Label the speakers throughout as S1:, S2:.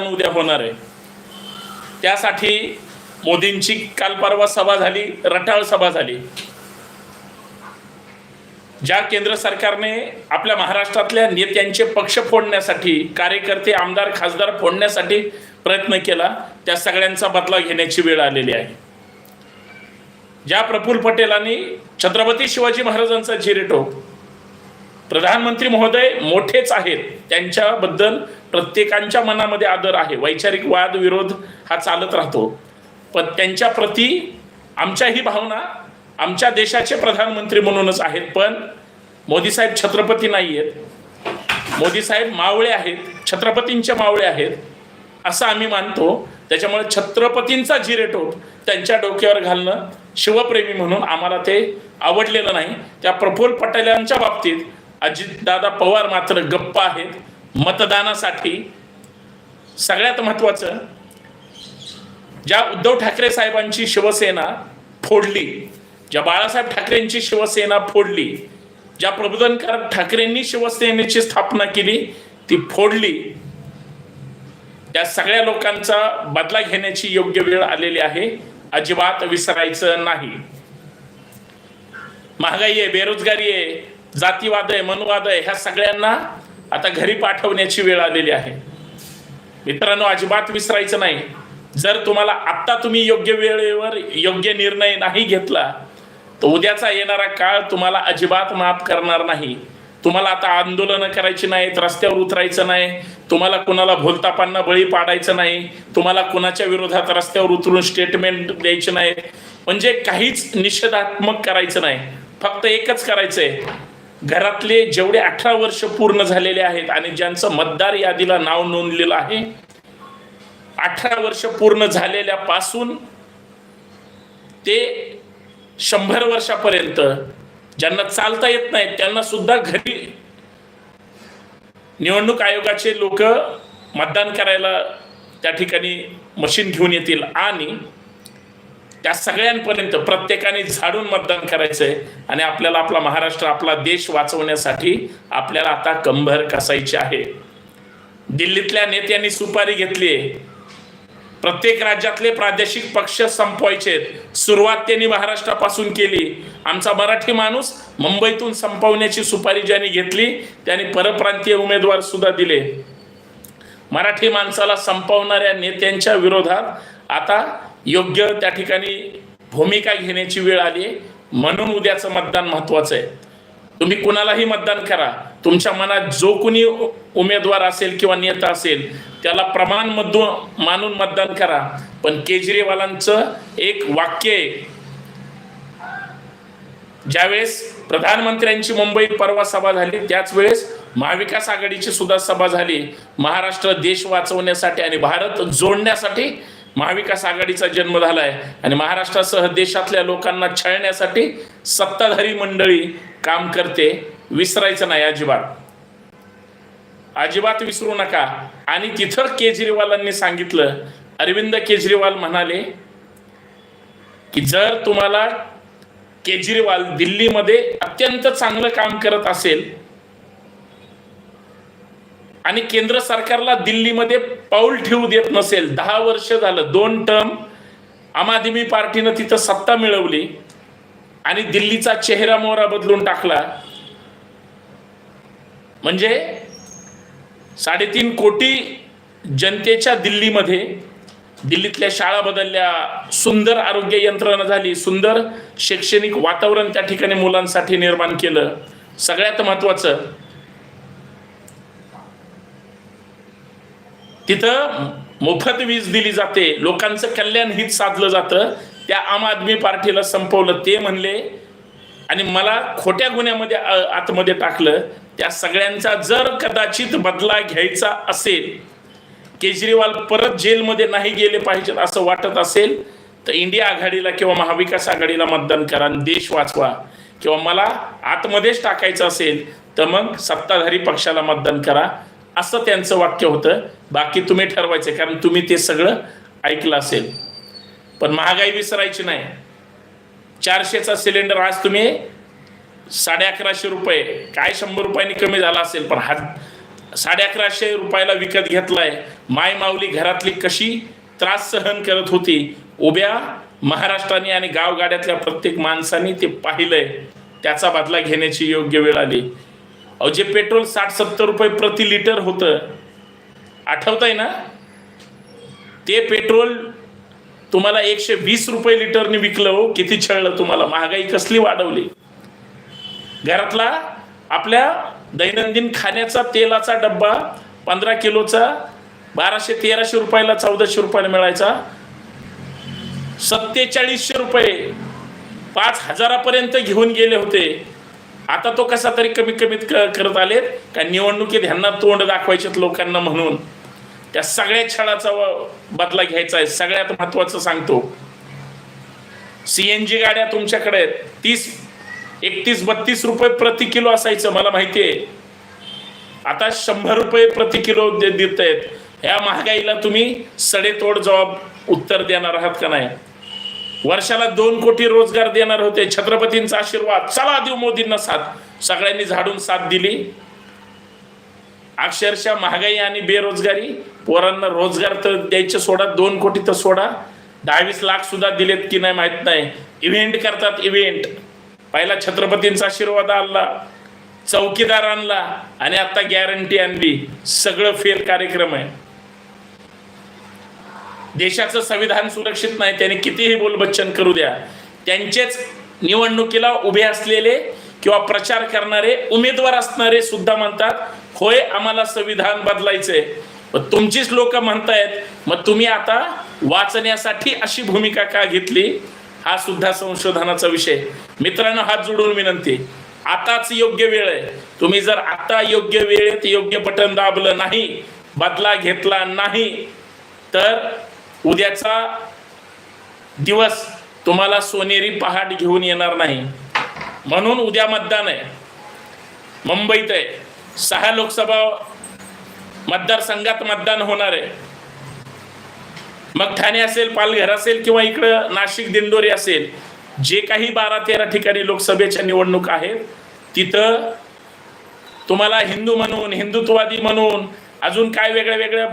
S1: मतदान उद्या होणार आहे. त्यासाठी मोदींची काल परवा सभा झाली रटाळ सभा झाली. ज्या केंद्र सरकारने आपल्या महाराष्ट्रातल्या नेत्यांचे पक्ष फोडण्यासाठी कार्यकर्ते आमदार खासदार फोडण्यासाठी प्रयत्न केला त्या सगळ्यांचा बदला घेण्याची वेळ आलेली आहे. ज्या प्रफुल्ल पटेलांनी छत्रपती शिवाजी महाराजांचा जिरेटो प्रधानमंत्री महोदय मोठेच आहेत त्यांच्याबद्दल प्रत्येकांच्या मनामध्ये आदर आहे. वैचारिक वाद विरोध हा चालत राहतो. पण त्यांच्या प्रती आमच्याही भावना आमच्या देशाचे प्रधानमंत्री म्हणूनच आहेत. पण मोदी साहेब छत्रपती नाही आहेत मोदी साहेब मावळे आहेत. छत्रपतींचे मावळे आहेत. असं आम्ही मानतो. त्याच्यामुळे छत्रपतींचा जिरेटोप त्यांच्या डोक्यावर घालणं शिवप्रेमी म्हणून आम्हाला ते आवडलेलं नाही. त्या प्रफुल्ल पटेलांच्या बाबतीत अजितदादा पवार मात्र गप्प आहेत. मतदानासाठी सगळ्यात महत्त्वाचं ज्या उद्धव ठाकरे साहेबांची शिवसेना फोडली ज्या बाळासाहेब ठाकरेंची शिवसेना फोडली ज्या प्रबोधनकार ठाकरेंनी शिवसेनेची स्थापना केली ती फोडली. त्या सगळ्या लोकांचा बदला घेण्याची योग्य वेळ आलेली आहे. अजिबात विसरायचं नाही. महागाई आहे बेरोजगारी आहे जातीवाद आहे मनुवाद आहे ह्या सगळ्यांना आता घरी पाठवण्याची वेळ आलेली आहे. मित्रांनो अजिबात विसरायचं नाही. जर तुम्हाला आत्ता तुम्ही योग्य वेळेवर योग्य निर्णय नाही घेतला तर उद्याचा येणारा काळ तुम्हाला अजिबात माफ करणार नाही. तुम्हाला आता आंदोलनं करायची नाहीत रस्त्यावर उतरायचं नाही तुम्हाला कुणाला भोलतापांना बळी पाडायचं नाही तुम्हाला कुणाच्या विरोधात रस्त्यावर उतरून स्टेटमेंट द्यायचे नाही. म्हणजे काहीच निषेधात्मक करायचं नाही. फक्त एकच करायचंय घरातले जेवढे अठरा वर्ष पूर्ण झालेले आहेत आणि ज्यांचं मतदार यादीला नाव नोंदलेलं आहे अठरा वर्ष पूर्ण झालेल्या पासून ते शंभर वर्षापर्यंत ज्यांना चालता येत नाही त्यांना सुद्धा घरी निवडणूक आयोगाचे लोक मतदान करायला त्या ठिकाणी मशीन घेऊन येतील आणि त्या सगळ्यांपर्यंत प्रत्येकाने झाडून मतदान करायचंय आणि आपल्याला आपला महाराष्ट्र आपला देश वाचवण्यासाठी आपल्याला आता कंभर कसायची आहे. दिल्लीतल्या नेत्यांनी सुपारी घेतली प्रत्येक राज्यातले प्रादेशिक पक्ष संपवायचे सुरुवात त्यांनी महाराष्ट्रापासून केली. आमचा मराठी माणूस मुंबईतून संपवण्याची सुपारी ज्यांनी घेतली त्यांनी परप्रांतीय उमेदवार सुद्धा दिले. मराठी माणसाला संपवणाऱ्या नेत्यांच्या विरोधात आता योग्य त्या ठिकाणी भूमिका घेण्याची वेळ आली. म्हणून उद्याचं मतदान महत्वाचं आहे. तुम्ही कुणालाही मतदान करा. तुमच्या मनात जो कुणी उमेदवार असेल किंवा नेता असेल त्याला प्रमाण मधून मानून मतदान करा. पण केजरीवालांचं एक वाक्य आहे. ज्यावेळेस प्रधानमंत्र्यांची मुंबईत परवा सभा झाली त्याच वेळेस महाविकास आघाडीची सुद्धा सभा झाली. महाराष्ट्र देश वाचवण्यासाठी आणि भारत जोडण्यासाठी महाविकास आघाडीचा जन्म झाला आहे आणि महाराष्ट्रासह देशातल्या लोकांना छळण्यासाठी सत्ताधारी मंडळी काम करते विसरायचं नाही अजिबात. अजिबात विसरू नका. आणि तिथं केजरीवालांनी सांगितलं अरविंद केजरीवाल म्हणाले की जर तुम्हाला केजरीवाल दिल्लीमध्ये अत्यंत चांगलं काम करत असेल आणि केंद्र सरकारला दिल्लीमध्ये पाऊल ठेवू देत नसेल दहा वर्ष झालं दोन टर्म आम आदमी पार्टीनं तिथं सत्ता मिळवली आणि दिल्लीचा चेहरा मोहरा बदलून टाकला. म्हणजे साडेतीन कोटी जनतेच्या दिल्लीमध्ये दिल्लीतल्या शाळा बदलल्या सुंदर आरोग्य यंत्रणा झाली सुंदर शैक्षणिक वातावरण त्या ठिकाणी मुलांसाठी निर्माण केलं. सगळ्यात महत्वाचं तिथं मोफत वीज दिली जाते. लोकांचं कल्याण हित साधलं जातं. त्या आम आदमी पार्टीला संपवलं ते म्हणले आणि मला खोट्या गुन्ह्यामध्ये आतमध्ये टाकलं त्या सगळ्यांचा जर कदाचित बदला घ्यायचा असेल केजरीवाल परत जेलमध्ये नाही गेले पाहिजेत असं वाटत असेल तर इंडिया आघाडीला किंवा महाविकास आघाडीला मतदान करा आणि देश वाचवा. किंवा मला आतमध्येच टाकायचं असेल तर मग सत्ताधारी पक्षाला मतदान करा. असं त्यांचं वाक्य होतं. बाकी तुम्ही ठरवायचं कारण तुम्ही ते सगळं ऐकलं असेल. पण महागाई विसरायची नाही. चारशेचा सिलेंडर आज तुम्ही साडे अकराशे रुपये काय शंभर रुपयांनी कमी झाला असेल पण हा साडे अकराशे रुपयाला विकत घेतलाय. माय माऊली घरातली कशी त्रास सहन करत होती. उभ्या महाराष्ट्राने आणि गावगाड्यातल्या प्रत्येक माणसाने ते पाहिलंय. त्याचा बदला घेण्याची योग्य वेळ आली. अहो जे पेट्रोल साठ सत्तर रुपये प्रति लिटर होतं आठवत आहे ना? ते पेट्रोल तुम्हाला एकशे वीस रुपये लिटरने विकलं हो किती छळलं तुम्हाला? महागाई कसली वाढवली? घरातला आपल्या दैनंदिन खाण्याचा तेलाचा डब्बा पंधरा किलोचा बाराशे तेराशे रुपयाला चौदाशे रुपयाला मिळायचा. सत्तेचाळीसशे रुपये पाच हजारापर्यंत घेऊन गेले होते. आता तो कसा तरी कमी कमीत करत आलेत का निवडणुकीत ह्यांना तोंड दाखवायचेत लोकांना म्हणून. त्या सगळ्या छळाचा बदला घ्यायचा आहे सगळ्यात महत्वाचं सांगतो. सीएनजी गाड्या तुमच्याकडे आहेत तीस एकतीस बत्तीस रुपये प्रति किलो असायचं मला माहिती आहे. आता शंभर रुपये प्रति किलो देत आहेत ह्या महागाईला तुम्ही सडेतोड जबाब उत्तर देणार आहात का नाही? वर्षाला दोन कोटी रोजगार देणार होते. छत्रपतींचा आशीर्वाद. चला देऊ मोदींना साथ. सगळ्यांनी झाडून साथ दिली. अक्षरशः महागाई आणि बेरोजगारी पोरांना रोजगार तर द्यायचे सोडा दोन कोटी तर सोडा. दहावीस लाख सुद्धा दिलेत की नाही माहीत नाही. इव्हेंट करतात इव्हेंट पहिला छत्रपतींचा आशीर्वाद आणला. चौकीदार आणला. आणि आता गॅरंटी आणली. सगळं फेल कार्यक्रम आहे. देशाचं संविधान सुरक्षित नाही त्याने कितीही बोलबच्चन करू द्या त्यांचेच निवडणुकीला उभे असलेले किंवा प्रचार करणारे उमेदवार असणारे सुद्धा म्हणतात होय आम्हाला संविधान बदलायचंय. मग तुमचीच लोक म्हणतायत मग तुम्ही आता वाचण्यासाठी अशी भूमिका का घेतली? हा सुद्धा संशोधनाचा विषय. मित्रांनो हात जोडून विनंती आताच योग्य वेळ आहे. तुम्ही जर आता योग्य वेळेत योग्य बटन दाबलं नाही बदला घेतला नाही तर उद्याचा दिवस तुम्हाला सोनेरी पहाट घेऊन येणार नाही. म्हणून उद्या मतदान आहे. मुंबईत आहे. सहा लोकसभा मतदारसंघात मतदान होणार आहे. मग ठाणे असेल पालघर असेल किंवा इकडं नाशिक दिंडोरी असेल जे काही बारा तेरा ठिकाणी लोकसभेच्या निवडणूक आहेत तिथं तुम्हाला हिंदू म्हणून हिंदुत्ववादी म्हणून अजून काय वेगळ्या वेगळ्या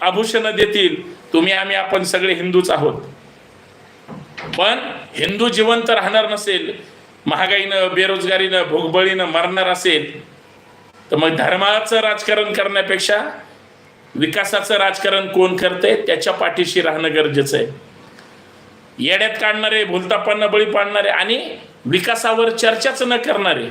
S1: आभूषणं देतील तुम्ही आम्ही आपण सगळे हिंदूच आहोत. पण हिंदू जिवंत राहणार नसेल महागाईनं बेरोजगारीनं भोगबळीनं मरणार असेल तर मग धर्माचं राजकारण करण्यापेक्षा विकासाचं राजकारण कोण करते त्याच्या पाठीशी राहणं गरजेचं आहे. येड्यात काढणारे भूलतापांना बळी पाडणारे आणि विकासावर चर्चाच न करणारे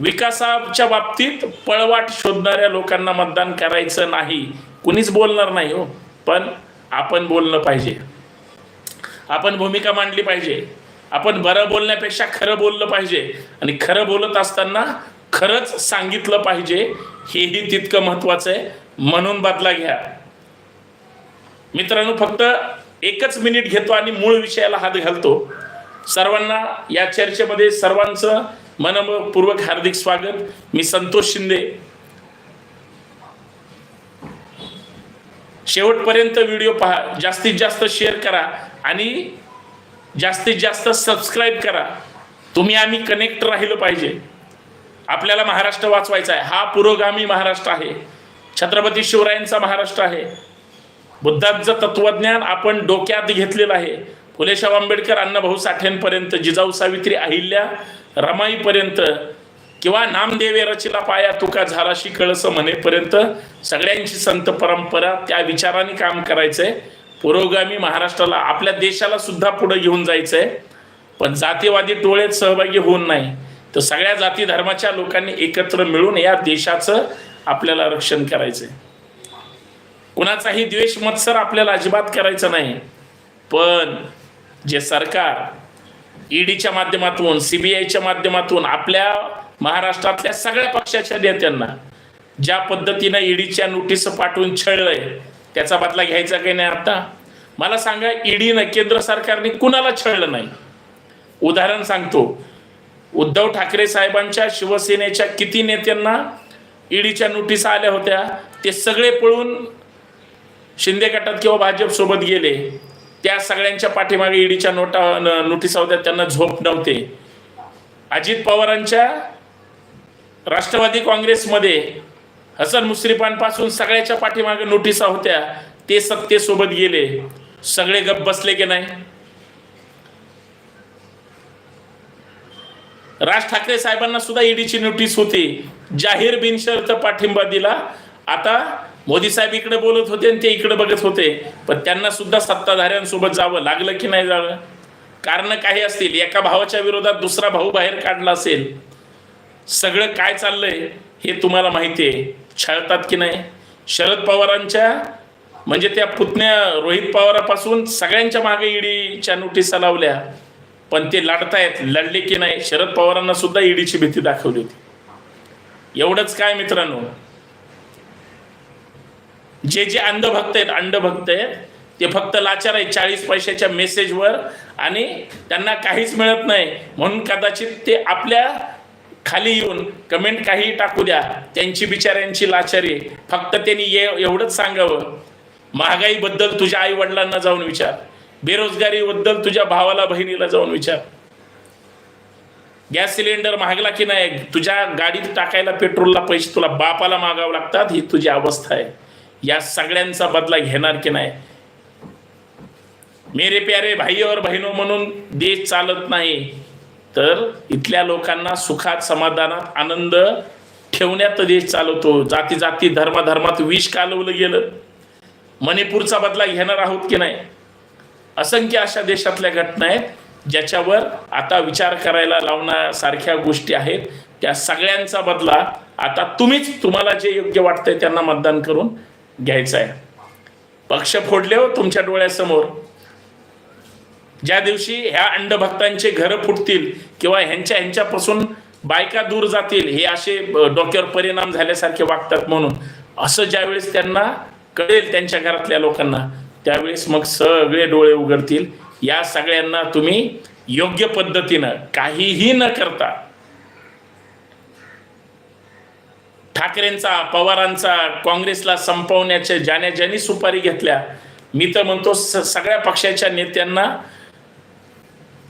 S1: विकासाच्या बाबतीत पळवाट शोधणाऱ्या लोकांना मतदान करायचं नाही. कुणीच बोलणार नाही हो. पण आपण बोललं पाहिजे. आपण भूमिका मांडली पाहिजे. आपण बरं बोलण्यापेक्षा खरं बोललं पाहिजे. आणि खरं बोलत असताना खरंच सांगितलं पाहिजे हेही तितकं महत्वाचं आहे. म्हणून बदला घ्या. मित्रांनो फक्त एकच मिनिट घेतो आणि मूळ विषयाला हात घालतो. सर्वांना या चर्चेमध्ये सर्वांचं मनपूर्वक हार्दिक स्वागत. मी संतोष शिंदे. शेवटपर्यंत व्हिडिओ पहा. जास्तीत जास्त शेअर करा आणि जास्तीत जास्त सबस्क्राईब करा. तुम्ही आम्ही कनेक्ट राहिलं पाहिजे. आपल्याला महाराष्ट्र वाचवायचा आहे. हा पुरोगामी महाराष्ट्र आहे. छत्रपती शिवरायांचा महाराष्ट्र आहे. बुद्धाचं तत्वज्ञान आपण डोक्यात घेतलेलं आहे. फुलेशाव आंबेडकर अण्णाभाऊ साठेंपर्यंत जिजाऊ सावित्री अहिल्या रमाईपर्यंत किंवा नामदेवे रचिला पाया तुका झालाशी कळस म्हणेपर्यंत सगळ्यांची संत परंपरा त्या विचाराने काम करायचंय. पुरोगामी महाराष्ट्राला आपल्या देशाला सुद्धा पुढे घेऊन जायचंय. पण जातीवादी टोळेत सहभागी होऊन नाही. तर सगळ्या जाती धर्माच्या लोकांनी एकत्र मिळून या देशाचं आपल्याला रक्षण करायचंय. कुणाचाही द्वेष मत्सर आपल्याला अजिबात करायचा नाही. पण जे सरकार ईडीच्या माध्यमातून सीबीआयच्या माध्यमातून आपल्या महाराष्ट्रातल्या सगळ्या पक्षाच्या नेत्यांना ज्या पद्धतीनं ईडीच्या नोटीस पाठवून छळलंय त्याचा बदला घ्यायचा काही नाही आता? मला सांगा ईडीनं केंद्र सरकारने कुणाला छळलं नाही? उदाहरण सांगतो. उद्धव ठाकरे साहेबांच्या शिवसेनेच्या किती नेत्यांना ईडीच्या नोटीस आल्या होत्या? ते सगळे पळून शिंदे गटात किंवा भाजप सोबत गेले. त्या सगळ्यांच्या पाठीमागे ईडीच्या नोटा नोटीस होत्या त्यांना झोप नव्हते. अजित पवारांच्या राष्ट्रवादी काँग्रेसमध्ये हसन मुश्रीफांपासून सगळ्याच्या पाठीमागे नोटिसा होत्या ते सत्तेसोबत गेले. सगळे गप बसले की नाही? राज ठाकरे साहेबांना सुद्धा ईडीची नोटीस होती. जाहीर बिनशर्त पाठिंबा दिला. आता मोदी साहेब इकडे बोलत होते आणि ते इकडे बघत होते. पण त्यांना सुद्धा सत्ताधाऱ्यांसोबत जावं लागलं की नाही जावं? कारण काही असतील? एका भावाच्या विरोधात दुसरा भाऊ बाहेर काढला असेल. सगळं काय चाललंय हे तुम्हाला माहिती आहे. छळतात की नाही? शरद पवारांच्या म्हणजे त्या पुतण्या रोहित पवारापासून सगळ्यांच्या मागे ईडीच्या नोटिसा लावल्या. पण ते लढतायत लढले की नाही? शरद पवारांना सुद्धा ईडीची भीती दाखवली होती. एवढंच काय मित्रांनो? जे जे अंधभक्त आहेत अंडभक्त आहेत ते फक्त लाचार आहेत चाळीस पैशाच्या मेसेजवर आणि त्यांना काहीच मिळत नाही. म्हणून कदाचित ते आपल्या खाली येऊन कमेंट काही टाकू द्या. त्यांची बिचाऱ्यांची लाचारी फक्त त्यांनी ये एवढंच सांगावं. महागाईबद्दल तुझ्या आई वडिलांना जाऊन विचार. बेरोजगारीबद्दल तुझ्या भावाला बहिणीला जाऊन विचार. गॅस सिलेंडर महागला की नाही? तुझ्या गाडीत टाकायला पेट्रोलला पैसे तुला बापाला मागावं लागतात? ही तुझी अवस्था आहे. या सगळ्यांचा बदला घेणार की नाही? मेरे प्यारे भाई और बहिणो म्हणून देश चालत नाही. तर इथल्या लोकांना सुखात समाधानात आनंद ठेवण्यात देश चालवतो. जाती जाती धर्माधर्मात विष कालवलं गेलं. मणिपूरचा बदला घेणार आहोत की नाही? असंख्य अशा देशातल्या घटना आहेत ज्याच्यावर आता विचार करायला लावण्यासारख्या गोष्टी आहेत. त्या सगळ्यांचा बदला आता तुम्हीच तुम्हाला जे योग्य वाटतंय त्यांना मतदान करून घ्यायचं आहे. पक्ष फोडले हो तुमच्या डोळ्यासमोर. ज्या दिवशी ह्या अंडभक्तांचे घरं फुटतील किंवा ह्यांच्या ह्यांच्यापासून बायका दूर जातील हे असे डोक्यावर परिणाम झाल्यासारखे वागतात म्हणून असं ज्यावेळेस त्यांना कळेल त्यांच्या घरातल्या लोकांना त्यावेळेस मग सगळे डोळे उघडतील. या सगळ्यांना तुम्ही योग्य पद्धतीनं काहीही न करता ठाकरेंचा पवारांचा काँग्रेसला संपवण्याच्या ज्याने ज्यांनी सुपारी घेतल्या मी तर म्हणतो स- सगळ्या पक्षाच्या नेत्यांना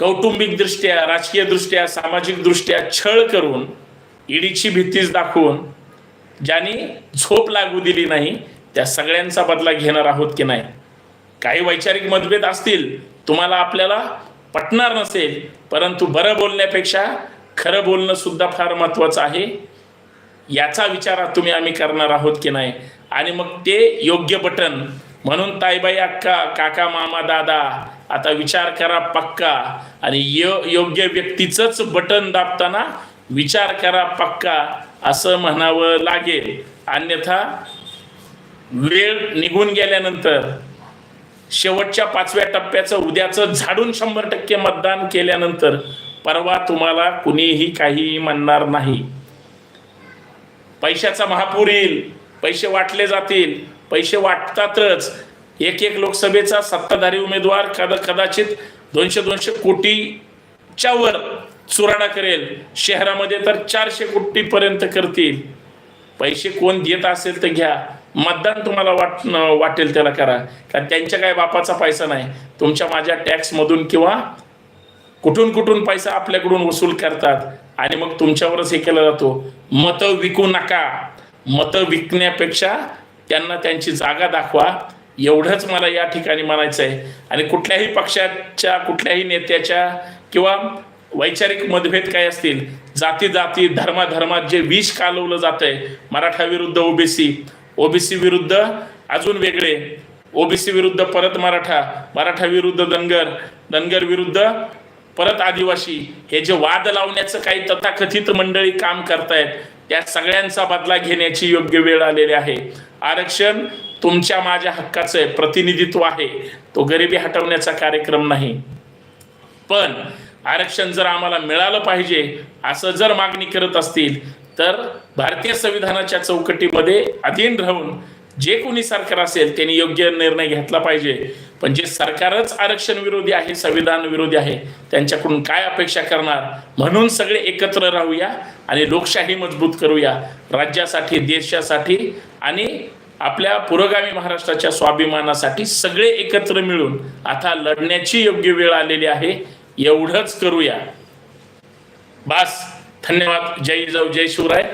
S1: कौटुंबिक दृष्ट्या राजकीय दृष्ट्या सामाजिक दृष्ट्या छळ करून ईडीची भीतीच दाखवून ज्यांनी झोप लागू दिली नाही त्या सगळ्यांचा बदला घेणार आहोत की नाही? काही वैचारिक मतभेद असतील तुम्हाला आपल्याला पटणार नसेल परंतु बरं बोलण्यापेक्षा खरं बोलणं सुद्धा फार महत्त्वाचं आहे. याचा विचार तुम्ही आम्ही करणार आहोत की नाही? आणि मग ते योग्य बटन म्हणून ताईबाई अक्का काका मामा दादा आता विचार करा पक्का. आणि यो योग्य व्यक्तीचंच बटन दाबताना विचार करा पक्का असं म्हणावं लागेल. अन्यथा वेळ निघून गेल्यानंतर शेवटच्या पाचव्या टप्प्याचं उद्याचं झाडून शंभर टक्के मतदान केल्यानंतर परवा तुम्हाला कुणीही काहीही म्हणणार नाही. पैशाचा महापूर येईल पैसे वाटले जातील पैसे वाटतातच. एक एक लोकसभेचा सत्ताधारी उमेदवार कदा कदाचित दोनशे दोनशे कोटीच्या वर चुराडा करेल. शहरामध्ये तर चारशे कोटीपर्यंत करतील. पैसे कोण देत असेल तर घ्या. मतदान तुम्हाला वाट वाटेल त्याला करा. कारण त्यांच्या काय बापाचा पैसा नाही. तुमच्या माझ्या टॅक्समधून किंवा कुठून कुठून पैसा आपल्याकडून वसूल करतात. आणि मग तुमच्यावरच हे केला जातो. मतं विकू नका. मतं विकण्यापेक्षा त्यांना त्यांची जागा दाखवा. एवढंच मला या ठिकाणी म्हणायचं आहे आणि कुठल्याही पक्षाच्या कुठल्याही नेत्याच्या किंवा वैचारिक मतभेद काय असतील जाती जाती धर्माधर्मात जे विष कालवलं जात आहे मराठा विरुद्ध ओबीसी ओबीसी विरुद्ध अजून वेगळे ओबीसी विरुद्ध परत मराठा मराठा विरुद्ध धनगर धनगर विरुद्ध परत आदिवासी हे जे वाद लावण्याचं काही तथाकथित मंडळी काम करतायत त्या सगळ्यांचा बदला घेण्याची योग्य वेळ आलेली आहे. आरक्षण तुमच्या माझ्या हक्काचं आहे प्रतिनिधित्व आहे. तो गरिबी हटवण्याचा कार्यक्रम नाही. पण आरक्षण जर आम्हाला मिळालं पाहिजे असं जर मागणी करत असतील तर भारतीय संविधानाच्या चौकटीमध्ये अधीन राहून जे कोणी सरकार असेल त्यांनी योग्य निर्णय घेतला पाहिजे. पण जे सरकारच आरक्षण विरोधी आहे संविधान विरोधी आहे त्यांच्याकडून काय अपेक्षा करणार? म्हणून सगळे एकत्र राहूया आणि लोकशाही मजबूत करूया. राज्यासाठी देशासाठी आणि आपल्या पुरोगामी महाराष्ट्राच्या स्वाभिमानासाठी सगळे एकत्र मिळून आता लढण्याची योग्य वेळ आलेली आहे. एवढंच करूया. बास धन्यवाद. जय जाऊ जय शिवराय.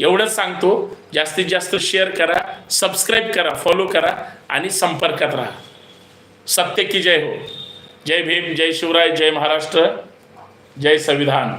S1: एवढंच सांगतो जास्तीत जास्त शेअर करा सबस्क्राईब करा फॉलो करा आणि संपर्कात राहा. सत्य की जय हो. जय भीम जय शिवराय जय महाराष्ट्र जय संविधान.